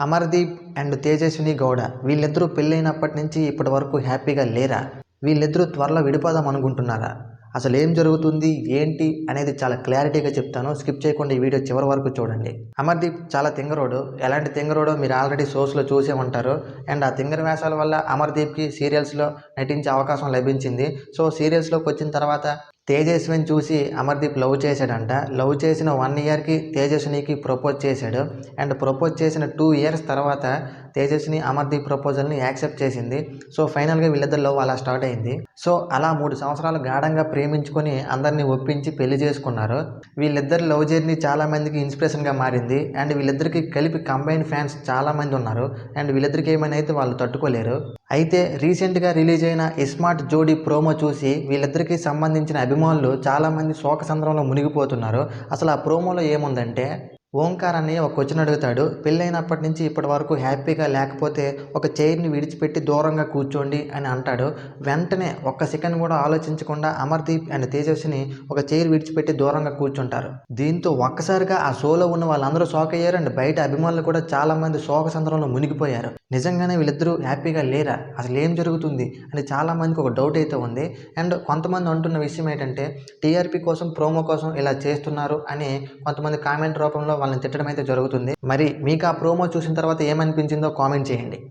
Amardeep and Tejaswini Gowda వీళ్ళిద్దరూ పెళ్ళైనప్పటి నుంచి ఇప్పటి వరకు హ్యాపీగా లేరా? వీళ్ళిద్దరూ త్వరలో విడిపోదాం అనుకుంటున్నారా? అసలు ఏం జరుగుతుంది? ఏంటి? అనేది చాలా క్లారిటీగా చెప్తాను. స్కిప్ చేయకుండా ఈ వీడియో చివరి వరకు చూడండి. అమర్దీప్ చాలా తింగరోడు. ఎలాంటి తింగరోడో మీరు ఆల్రెడీ సోర్స్లో చూసే ఉంటారు. అండ్ ఆ తింగర వేషాల వల్ల అమర్దీప్కి సీరియల్స్లో నటించే అవకాశం లభించింది. సో సీరియల్స్లోకి వచ్చిన తర్వాత తేజస్విని చూసి అమర్దీప్ లవ్ చేశాడంట. లవ్ చేసిన వన్ ఇయర్కి తేజస్వినికి ప్రపోజ్ చేశాడు. అండ్ ప్రపోజ్ చేసిన టూ ఇయర్స్ తర్వాత తేజస్విని అమర్దీప్ ప్రపోజల్ని యాక్సెప్ట్ చేసింది. సో ఫైనల్గా వీళ్ళిద్దరు లవ్ అలా స్టార్ట్ అయింది. సో అలా మూడు సంవత్సరాలు గాఢంగా ప్రేమించుకొని అందరినీ ఒప్పించి పెళ్ళి చేసుకున్నారు. వీళ్ళిద్దరు లవ్ జర్నీ చాలామందికి ఇన్స్పిరేషన్గా మారింది. అండ్ వీళ్ళిద్దరికి కలిపి కంబైన్ ఫ్యాన్స్ చాలామంది ఉన్నారు. అండ్ వీళ్ళిద్దరికి ఏమైనా అయితే వాళ్ళు తట్టుకోలేరు. అయితే రీసెంట్గా రిలీజ్ అయిన ఇస్మార్ట్ జోడీ ప్రోమో చూసి వీళ్ళిద్దరికి సంబంధించిన అభిమానులు చాలామంది శోకసంద్రంలో మునిగిపోతున్నారు. అసలు ఆ ప్రోమోలో ఏముందంటే ఓంకార్ అని ఒక క్వశ్చన్ అడుగుతాడు. పెళ్ళైనప్పటి నుంచి ఇప్పటి వరకు హ్యాపీగా లేకపోతే ఒక చైర్ని విడిచిపెట్టి దూరంగా కూర్చోండి అని అంటాడు. వెంటనే ఒక్క సెకండ్ కూడా ఆలోచించకుండా అమర్దీప్ అండ్ తేజస్విని ఒక చైర్ విడిచిపెట్టి దూరంగా కూర్చుంటారు. దీంతో ఒక్కసారిగా ఆ షోలో ఉన్న వాళ్ళందరూ షాక్ అయ్యారు అండ్ బయట అభిమానులు కూడా చాలామంది శోక సందర్భంలో మునిగిపోయారు. నిజంగానే వీళ్ళిద్దరూ హ్యాపీగా లేరా? అసలు ఏం జరుగుతుంది? అని చాలామందికి ఒక డౌట్ అయితే ఉంది. అండ్ కొంతమంది అంటున్న విషయం ఏంటంటే టీఆర్పీ కోసం ప్రోమో కోసం ఇలా చేస్తున్నారు అని కొంతమంది కామెంట్ రూపంలో వాళ్ళని తిట్టడం అయితే జరుగుతుంది. మరి మీకు ఆ ప్రోమో చూసిన తర్వాత ఏమనిపించిందో కామెంట్ చేయండి.